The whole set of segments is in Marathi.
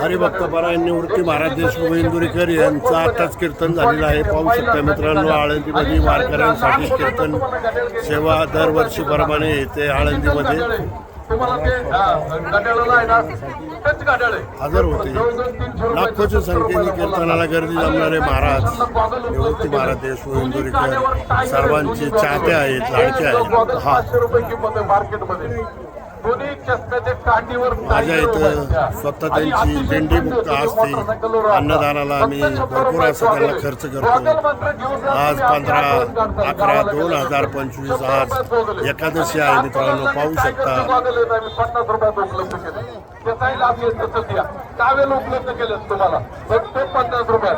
हरिभक्तपरायण निवृत्ती महाराज देशमुख इंदुरीकर यांचा आत्ताच कीर्तन झालेलं आहे. पाहू शकता मित्रांनो आळंदीमध्ये वारकऱ्यांसाठी कीर्तन सेवा दरवर्षीप्रमाणे येते आळंदीमध्ये. हजर होते. लाखोच्या संख्येने कीर्तनाला गर्दी जमणारे महाराज निवृत्ती महाराज देशमुख इंदुरीकर सर्वांचे चाहते आहेत लाडके आहेत. हा. माझ्या इथं स्वतः त्यांची दिंडी मुक्त असते अन्नदानाला आम्ही भरपूर असं त्यांना खर्च करतो. आज पंधरा अकरा दोन हजार पंचवीस आज एकादशी आहे मित्रांनो पाहू शकता. त्याचाही लाभ तर द्या टावेल उपलब्ध केले तुम्हाला. फक्त पन्नास रुपयात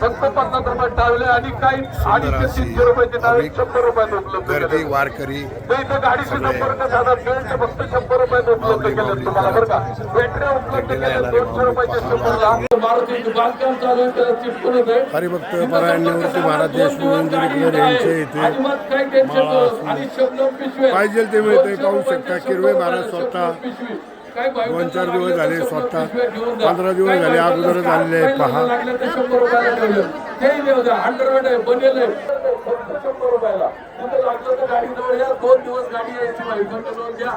फक्त पन्नास रुपयात टावेले आणि काही अडीचशे तीनशे रुपयाचे टावेल शंभर रुपयात उपलब्ध केले. वारकरी तर इथं गाडीचे नंबर का दादा बेल्ट फक्त शंभर रुपयात उपलब्ध केले तुम्हाला बरं का. बॅटऱ्या उपलब्ध केल्या दोनशे रुपयाच्या शंभरला मारुतीचं बांधकाम चालू आहे त्याला चिटकून आहे हरिभक्त परायण निवृत्ती महाराज देशमुख इथे पाहिजे ते मिळते पाहू शकता. किरवे महाराज स्वतः. दोन चार दिवस झाले स्वतः पंधरा दिवस झाले अगोदरच आलेले पहा. आहे घ्या.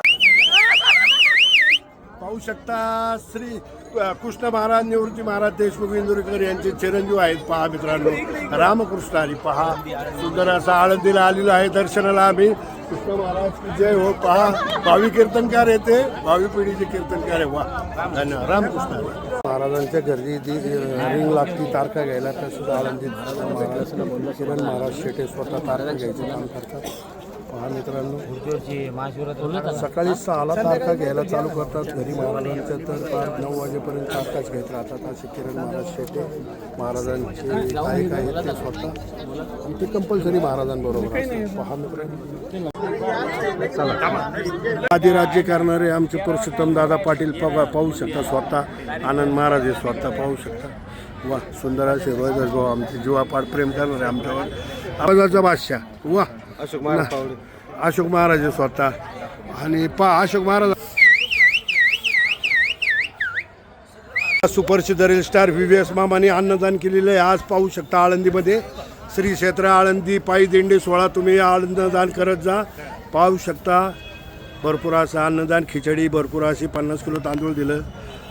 पाहू शकता श्री कृष्ण महाराज निवृत्ती महाराज देशमुख इंदुरीकर यांचे चिरंजीव आहेत पहा मित्रांनो. रामकृष्ण हरी पहा. सुंदर असा आळंदीला आलेला आहे दर्शनाला आम्ही. कृष्ण महाराज की जय हो पहा. भावी कीर्तनकार येते भावी पिढीचे कीर्तनकार आहे वा. धन्यवाद. रामकृष्ण हरी. महाराजांच्या गर्दी ती रिंग लागती तारखा घ्यायला तसंच आळंदीत महाराज किरण महाराज शेटे स्वतः तारखा घ्यायचं काम करतात. पहा मित्रांनो सकाळी सहाला तारखा घ्यायला चालू करतात घरी महाराजांच्या तर पाच नऊ वाजेपर्यंत तारखाच घेत राहतात. असे किरण महाराज शेटे महाराजांचे गायक आहेत ते स्वतः. आणि ते कंपल्सरी महाराजांबरोबर. पहा मित्रांनो. आदिराज्य करणारे आमचे पुरुषोत्तम दादा पाटील पवा पाहू शकता स्वतः. आनंद महाराज हे स्वतः पाहू शकता. वा सुंदर असे भाऊ आमचे जीवापाड प्रेम करणारे आमच्यावर. आवाजाचा बादशाह. वा. अशोक महाराज अशोक महाराज स्वतः. आणि पा अशोक महाराज सुप्रसिद्ध reel star V V S मामाने अन्नदान केलेलं आहे. आज पाहू शकता आळंदीमध्ये. श्री क्षेत्र आळंदी पायी दिंडी सोळा तुम्ही अन्नदान करत जा. पाहू शकता. भरपूर असं अन्नदान खिचडी भरपूर अशी पन्नास किलो तांदूळ दिलं.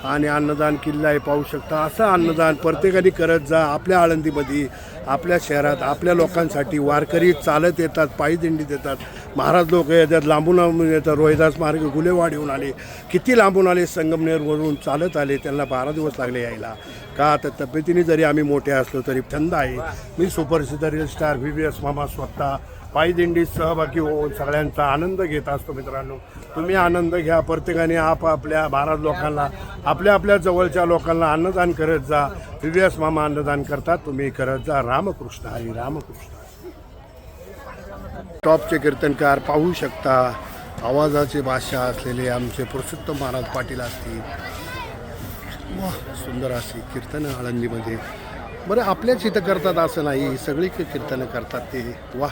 आणि अन्नदान किल्ला आहे पाहू शकता. असं अन्नदान प्रत्येकाने करत जा. आपल्या आळंदीमध्ये आपल्या शहरात आपल्या लोकांसाठी वारकरी चालत येतात पायी दिंडीत येतात महाराज लोक येतात लांबून लांबून येतात. रोहिदास मार्ग गुलेवाड येऊन आले. किती लांबून आले संगमनेरवरून चालत आले. त्यांना बारा दिवस लागले यायला. का? तर तब्येतीने जरी आम्ही मोठे असलो तरी थंड आहे. मी सुपरसिद्ध reel star V V S मामा स्वतः पायी दिंडीत सहभागी होऊन सगळ्यांचा आनंद घेत असतो मित्रांनो. तुम्ही आनंद घ्या. प्रत्येकाने आपापल्या महाराज लोकांना आपल्या आपल्या जवळच्या लोकांना अन्नदान करत जा. व्ही एस मामा अन्नदान करतात. तुम्ही करत जा. रामकृष्ण हरी रामकृष्ण. टॉपचे कीर्तनकार पाहू शकता. आवाजाचे भाषा असलेले आमचे पुरुषोत्तम महाराज पाटील असतील. वा सुंदर अशी कीर्तन आळंदीमध्ये. बरं आपल्याच इथं करतात असं नाही. सगळी कीर्तनं करतात ते. वा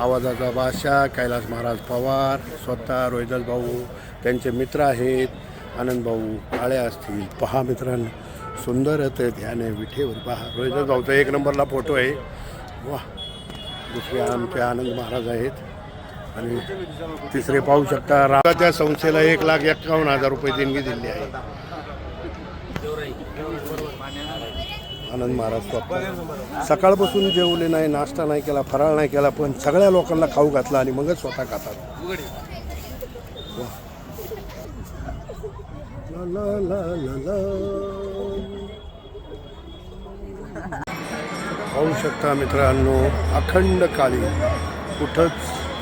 आवाजाचा भाषा कैलास महाराज पवार स्वतः रोहिदास भाऊ त्यांचे मित्र आहेत. आनंद भाऊ काळे असतील पहा मित्रांनो सुंदर ते ध्यान आहे विठेवर पहा. रोहिदास भाऊचा एक नंबरला फोटो आहे. वा दुसरे आमचे आनंद महाराज आहेत. आणि तिसरे पाहू शकता राजाच्या संस्थेला एक लाख एक्कावन्न हजार रुपये देणगी दिली आहे. आनंद महाराज सकाळपासून जेवले नाही नाश्ता नाही केला फराळ नाही केला पण सगळ्या लोकांना खाऊ घातला आणि मगच स्वतः खातात. वा. ला, ला, ला, ला, पाहू शकता मित्रांनो अखंड काळी कुठंच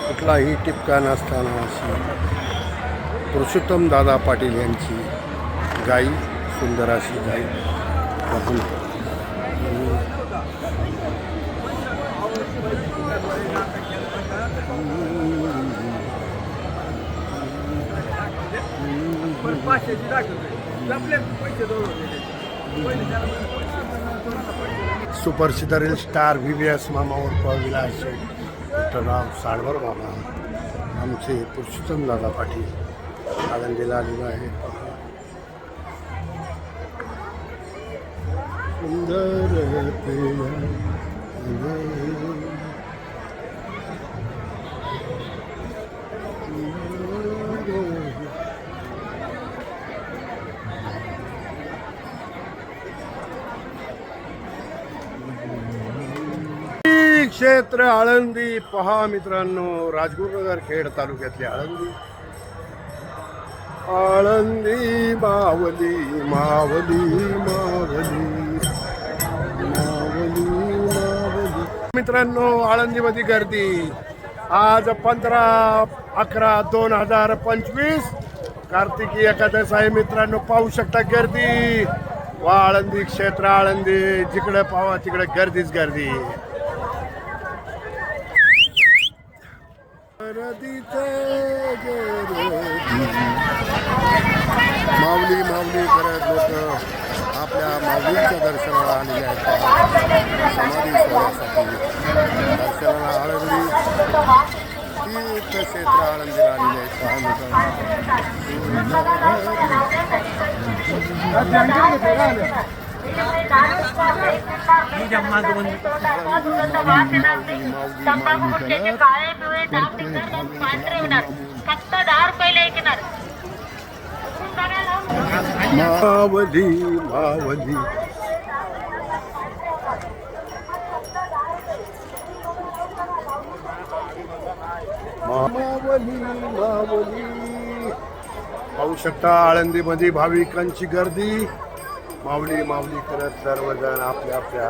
कुठलाही टिपका नसताना अशी पुरुषोत्तम दादा पाटील यांची गाई सुंदर अशी गाई पाचशेची दाखवतोय. आपले पैसे super reel star V V S मामा उर्फ विलास विठ्ठलराव साळवर मामा. आमचे पुरुषोत्तम दादा पाटील. आनंदीला आलेलो आहे. सुंदर क्षेत्र आळंदी. पहा मित्रांनो राजगुरुनगर खेड तालुक्यातली आळंदी. आळंदी मावली मावली मावली. मावली मावली. मित्रांनो आळंदीमध्ये गर्दी. आज पंधरा अकरा दोन हजार पंचवीस. कार्तिकी एकादश आहे मित्रांनो पाहू शकता गर्दी. वा आळंदी क्षेत्र आळंदी. जिकडे पावा तिकडे गर्दीच गर्दी गर्दीचे गर्दी. माऊली माऊली करत लोक आपल्या माऊलींच्या दर्शनाला आलेले आहेत समाधी सोहळ्यासाठी दर्शनाला आळंदी. तीर्थक्षेत्र आळंदीला आलेले आहेत पहा लोक तंबाखू गुटख्याचे काळे पिवळे डाग निघणार पांढरे होणार फक्त दहा रुपयाला ऐकणार मावली मावली. मावली मावली. पाहू शकता आळंदीमध्ये भाविकांची गर्दी. माऊली माऊली करत सर्वजण आपल्या आपल्या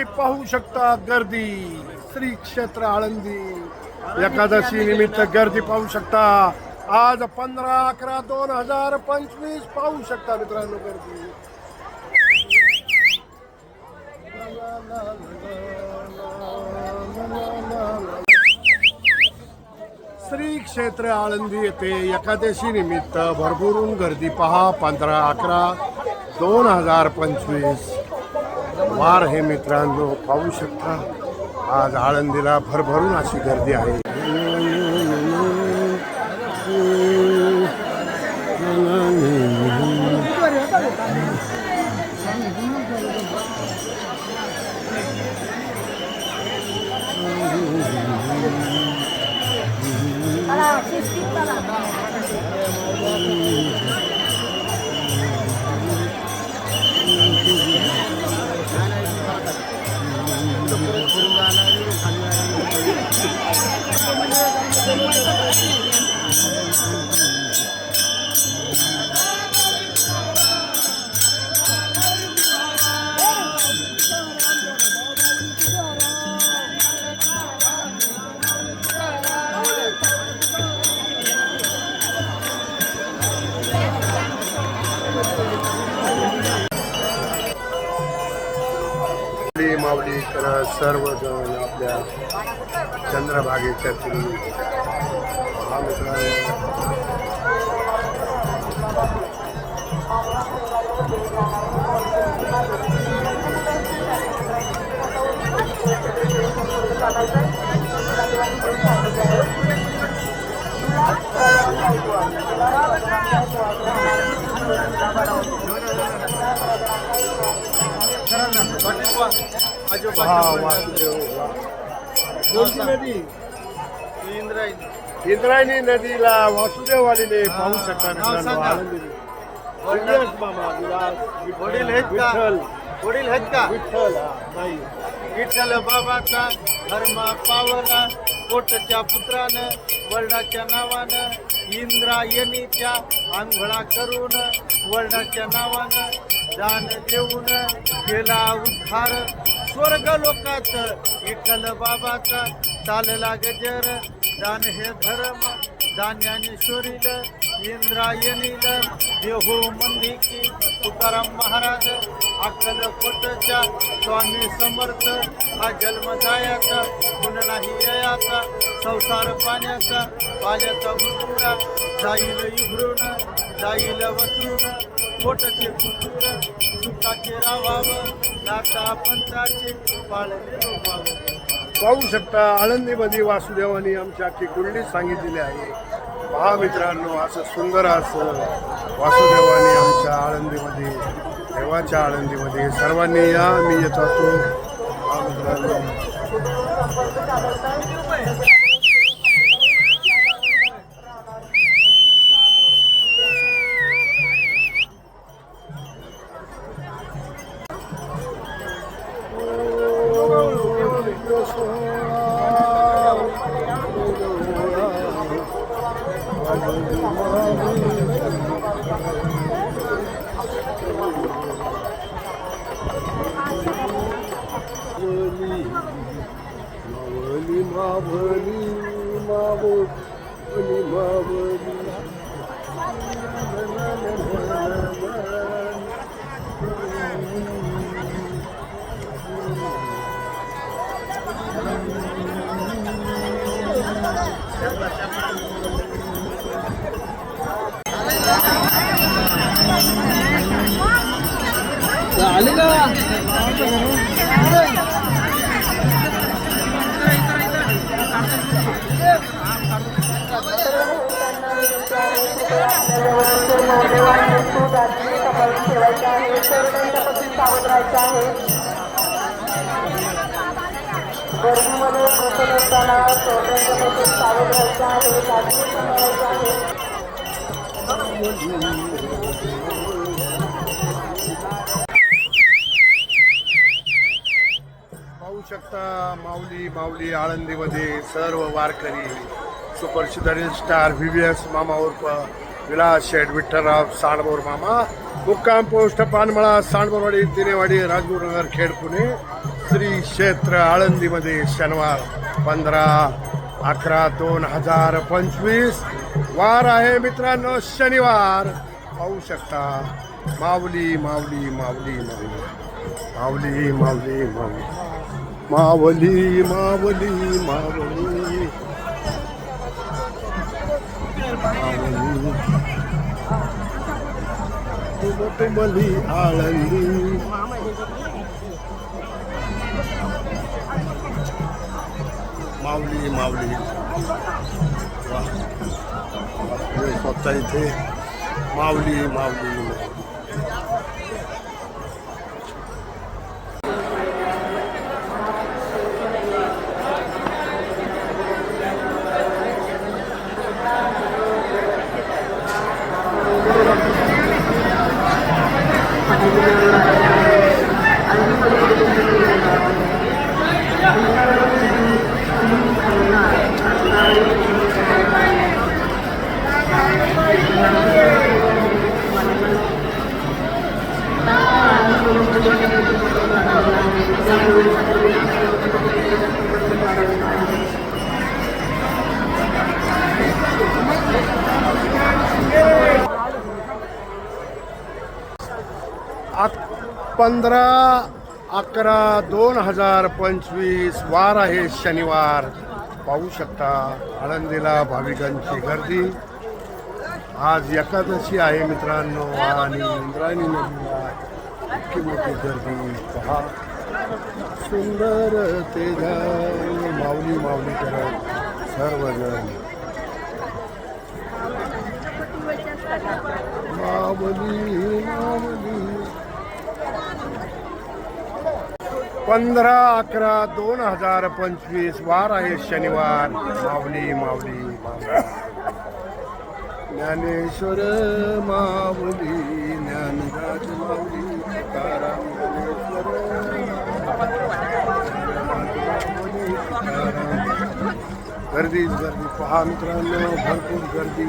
तुम्ही पाहू शकता गर्दी श्री क्षेत्र आळंदी. एकादशी निमित्त गर्दी पाहू शकता. आज पंधरा अकरा दोन हजार पंचवीस पाहू शकता मित्रांनो गर्दी. श्री क्षेत्र आळंदी येथे एकादशी निमित्त भरभरून गर्दी पहा. पंधरा अकरा दोन हजार पंचवीस. वार हे मित्रांनो पाहू शकता. आज आळंदीला भरभरून अशी गर्दी आहे. करत सर्वजण आपल्या चंद्रभागेच्या तुम्ही नदी इंद्रायणी नदीला वासुदेव आलेले पाहू शकता मित्रांनो आनंदी विलास मामा विलास वडील आहेत? विठ्ठल. वडील आहेत का? विठ्ठल नाही. विठ्ठल बाबाचा धर्म पावला पोटच्या पुत्रानं वडिलाच्या नावानं इंद्रायणीच्या आंघोळा करून वडिलाच्या नावानं दान देऊन केला उद्धार. स्वर्ग लोकात विठ्ठल बाबाचा चालला गजर दान हे धर्म ज्ञानेश्वरील इंद्रायणील देहू मंदिकी तुकाराम महाराज अक्कलकोटच्या स्वामी समर्थ हा जन्म जायाचा गुण नाही ययाचा संसार पाण्याचा पाण्याचा मृत्यूला जाईल इभरून जाईल वसरून पोटचे सुखाचे राहावं नाता पंथाचे पाळले पाहू शकता आळंदीमध्ये वासुदेवानी आमच्या अख्खी कुंडली सांगितलेली आहे. पहा मित्रांनो असं सुंदर असं वासुदेवानी आमच्या आळंदीमध्ये देवाच्या आळंदीमध्ये सर्वांनी या मी येत असतो. पहा मित्रांनो. Thank you. आहे सावध राहायचं आहे. गर्दीमध्ये बसत असताना सर्वांच्यापासून सावध राहायचं आहे. काळजी सांभाळायची आहे. शकता माऊली माऊली आळंदीमध्ये सर्व वारकरी सुप्रसिद्ध स्टार व्ही व्ही एस मामा उर्फ विलास शेठ विठ्ठलराव सांडबोर मामा मुक्काम पोस्ट पानमळा सांडबोरवाडी तिनेवाडी राजगुरुनगर खेड पुणे श्री क्षेत्र आळंदीमध्ये शनिवार पंधरा अकरा दोन हजार पंचवीस. वार आहे मित्रांनो शनिवार. पाहू शकता माऊली माऊली माऊली. माऊली माऊली माऊली. माऊली माऊली माऊली. तुमली आळंदी वा. हे स्वतः इथे पंधरा अकरा दोन हजार पंचवीस वार आहे शनिवार. पाहू शकता आळंदीला भाविकांची गर्दी. आज एकादशी आहे मित्रांनो आणि इंद्रायणी नदीला इतकी मोठी गर्दी. पहा सुंदर तेजा माऊली माऊली करत सर्वजण. माऊली माऊली. पंधरा अकरा दोन हजार पंचवीस वार आहे शनिवार. माऊली माऊली ज्ञानेश्वर माऊली ज्ञानराज माऊली तुकाराम ज्ञानेश्वर गर्दी पहा मित्रांनो भरपूर गर्दी.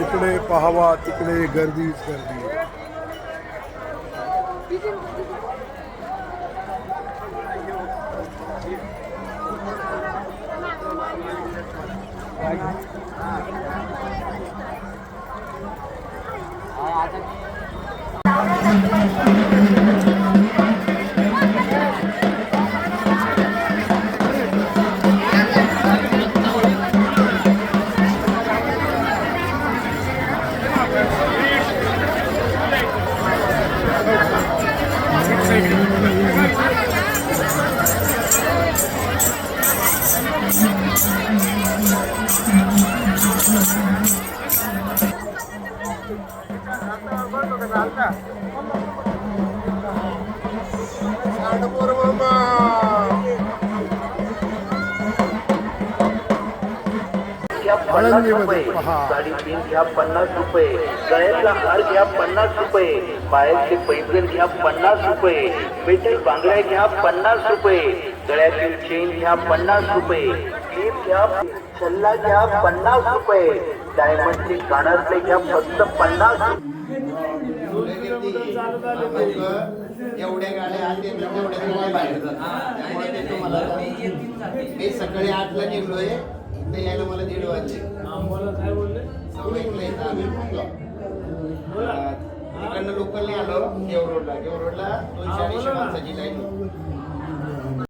जिकडे पाहावा तिकडे गर्दीच गर्दी. घ्या पन्नास रुपये. गळ्यातला हार घ्या पन्नास रुपये. पायाचे पैंजण घ्या पन्नास रुपये. मेटल बांगड्या घ्या पन्नास रुपये. गळ्यातील चेन घ्या पन्नास रुपये. क्लिप घ्या छल्ला घ्या पन्नास रुपये. डायमंडचे कानातले घ्या फक्त पन्नास रुपये. एवढ्या गाड्या आत येतात तेवढ्या गाड्या बाहेर जातात. त्यामुळे ते तुम्हाला मी सकाळी आठला निघलोय ते यायला मला दीड वाजले. सवयीला लोकलने आलो देव रोडला देव रोडला दोनशे अडीचशे माणसाची लाईन.